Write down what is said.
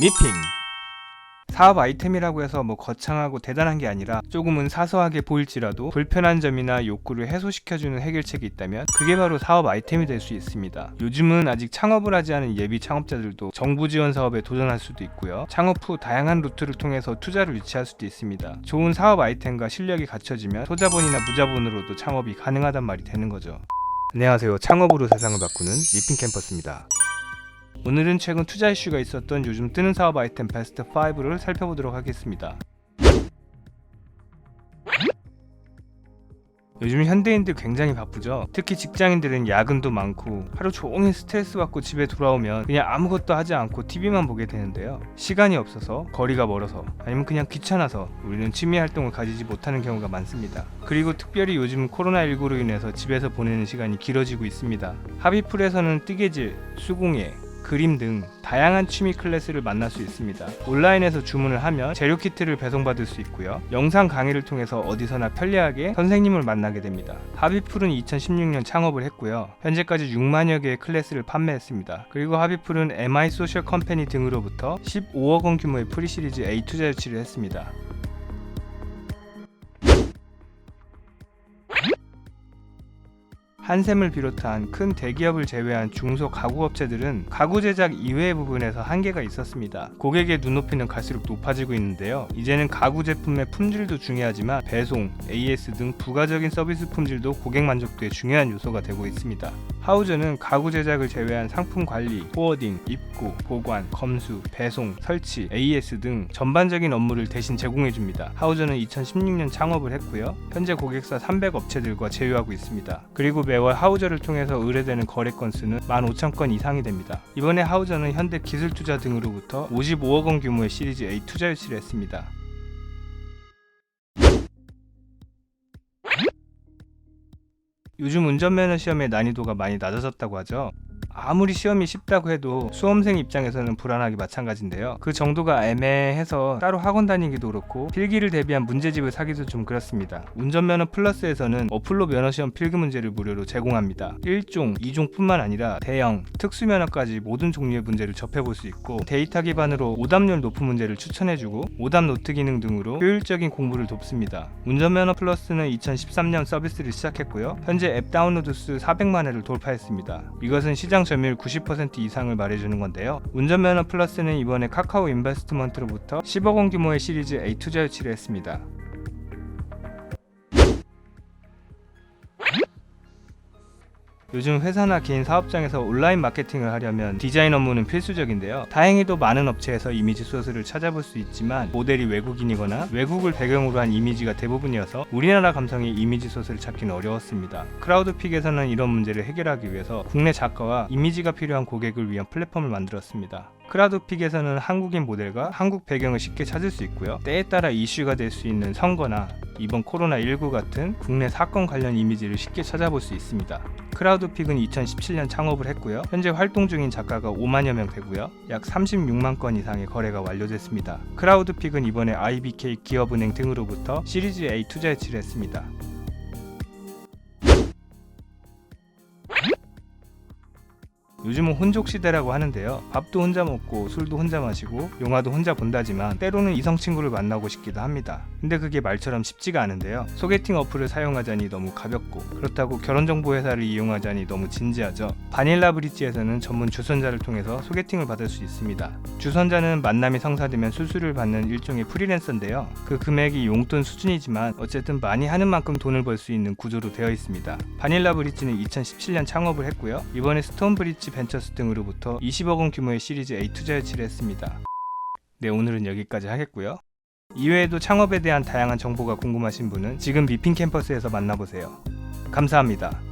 미핑 사업 아이템이라고 해서 뭐 거창하고 대단한 게 아니라 조금은 사소하게 보일지라도 불편한 점이나 욕구를 해소시켜주는 해결책이 있다면 그게 바로 사업 아이템이 될 수 있습니다. 요즘은 아직 창업을 하지 않은 예비 창업자들도 정부 지원 사업에 도전할 수도 있고요. 창업 후 다양한 루트를 통해서 투자를 유치할 수도 있습니다. 좋은 사업 아이템과 실력이 갖춰지면 소자본이나 무자본으로도 창업이 가능하단 말이 되는 거죠. 안녕하세요. 창업으로 세상을 바꾸는 리핑 캠퍼스입니다. 오늘은 최근 투자 이슈가 있었던 요즘 뜨는 사업 아이템 베스트 5를 살펴보도록 하겠습니다. 요즘 현대인들 굉장히 바쁘죠. 특히 직장인들은 야근도 많고 하루 종일 스트레스 받고 집에 돌아오면 그냥 아무것도 하지 않고 TV만 보게 되는데요. 시간이 없어서, 거리가 멀어서, 아니면 그냥 귀찮아서 우리는 취미 활동을 가지지 못하는 경우가 많습니다. 그리고 특별히 요즘 코로나19로 인해서 집에서 보내는 시간이 길어지고 있습니다. 합의풀에서는 뜨개질, 수공예, 그림 등 다양한 취미 클래스를 만날 수 있습니다. 온라인에서 주문을 하면 재료 키트를 배송받을 수 있고요. 영상 강의를 통해서 어디서나 편리하게 선생님을 만나게 됩니다. 하비풀은 2016년 창업을 했고요. 현재까지 6만여 개의 클래스를 판매했습니다. 그리고 하비풀은 MI 소셜 컴퍼니 등으로부터 15억 원 규모의 프리 시리즈 A 투자 유치를 했습니다. 한샘을 비롯한 큰 대기업을 제외한 중소 가구 업체들은 가구 제작 이외의 부분에서 한계가 있었습니다. 고객의 눈높이는 갈수록 높아지고 있는데요. 이제는 가구 제품의 품질도 중요하지만 배송, AS 등 부가적인 서비스 품질도 고객 만족도의 중요한 요소가 되고 있습니다. 하우저는 가구 제작을 제외한 상품 관리, 포워딩, 입고, 보관, 검수, 배송, 설치, AS 등 전반적인 업무를 대신 제공해 줍니다. 하우저는 2016년 창업을 했고요. 현재 고객사 300 업체들과 제휴하고 있습니다. 그리고 매월 하우저를 통해서 의뢰되는 거래 건수는 15,000건 이상이 됩니다. 이번에 하우저는 현대 기술투자 등으로부터 55억 원 규모의 시리즈 A 투자 유치를 했습니다. 요즘 운전면허 시험의 난이도가 많이 낮아졌다고 하죠. 아무리 시험이 쉽다고 해도 수험생 입장에서는 불안하기 마찬가지인데요. 그 정도가 애매해서 따로 학원 다니기도 그렇고 필기를 대비한 문제집을 사기도 좀 그렇습니다. 운전면허 플러스에서는 어플로 면허시험 필기 문제를 무료로 제공합니다. 1종, 2종뿐만 아니라 대형, 특수면허까지 모든 종류의 문제를 접해볼 수 있고 데이터 기반으로 오답률 높은 문제를 추천해주고 오답 노트 기능 등으로 효율적인 공부를 돕습니다. 운전면허 플러스는 2013년 서비스를 시작했고요. 현재 앱 다운로드 수 400만 회를 돌파했습니다. 이것은 시장 점유율 90% 이상을 말해주는 건데요. 운전면허 플러스는 이번에 카카오 인베스트먼트로부터 10억 원 규모의 시리즈 A 투자 유치를 했습니다. 요즘 회사나 개인 사업장에서 온라인 마케팅을 하려면 디자인 업무는 필수적인데요. 다행히도 많은 업체에서 이미지 소스를 찾아볼 수 있지만 모델이 외국인이거나 외국을 배경으로 한 이미지가 대부분이어서 우리나라 감성의 이미지 소스를 찾기는 어려웠습니다. 크라우드픽에서는 이런 문제를 해결하기 위해서 국내 작가와 이미지가 필요한 고객을 위한 플랫폼을 만들었습니다. 크라우드픽에서는 한국인 모델과 한국 배경을 쉽게 찾을 수 있고요. 때에 따라 이슈가 될 수 있는 선거나 이번 코로나19 같은 국내 사건 관련 이미지를 쉽게 찾아볼 수 있습니다. 크라우드픽은 2017년 창업을 했고요. 현재 활동 중인 작가가 5만여 명 되고요. 약 36만 건 이상의 거래가 완료됐습니다. 크라우드픽은 이번에 IBK 기업은행 등으로부터 시리즈 A 투자 유치를 했습니다. 요즘은 혼족 시대라고 하는데요. 밥도 혼자 먹고 술도 혼자 마시고 영화도 혼자 본다지만 때로는 이성 친구를 만나고 싶기도 합니다. 근데 그게 말처럼 쉽지가 않은데요. 소개팅 어플을 사용하자니 너무 가볍고 그렇다고 결혼 정보 회사를 이용하자니 너무 진지하죠. 바닐라 브릿지에서는 전문 주선자를 통해서 소개팅을 받을 수 있습니다. 주선자는 만남이 성사되면 수수료를 받는 일종의 프리랜서인데요. 그 금액이 용돈 수준이지만 어쨌든 많이 하는 만큼 돈을 벌 수 있는 구조로 되어 있습니다. 바닐라 브릿지는 2017년 창업을 했고요. 이번에 스톤 브릿지 벤처스 등으로부터 20억 원 규모의 시리즈 A 투자 유치를 했습니다. 네, 오늘은 여기까지 하겠고요. 이외에도 창업에 대한 다양한 정보가 궁금하신 분은 지금 미핑 캠퍼스에서 만나보세요. 감사합니다.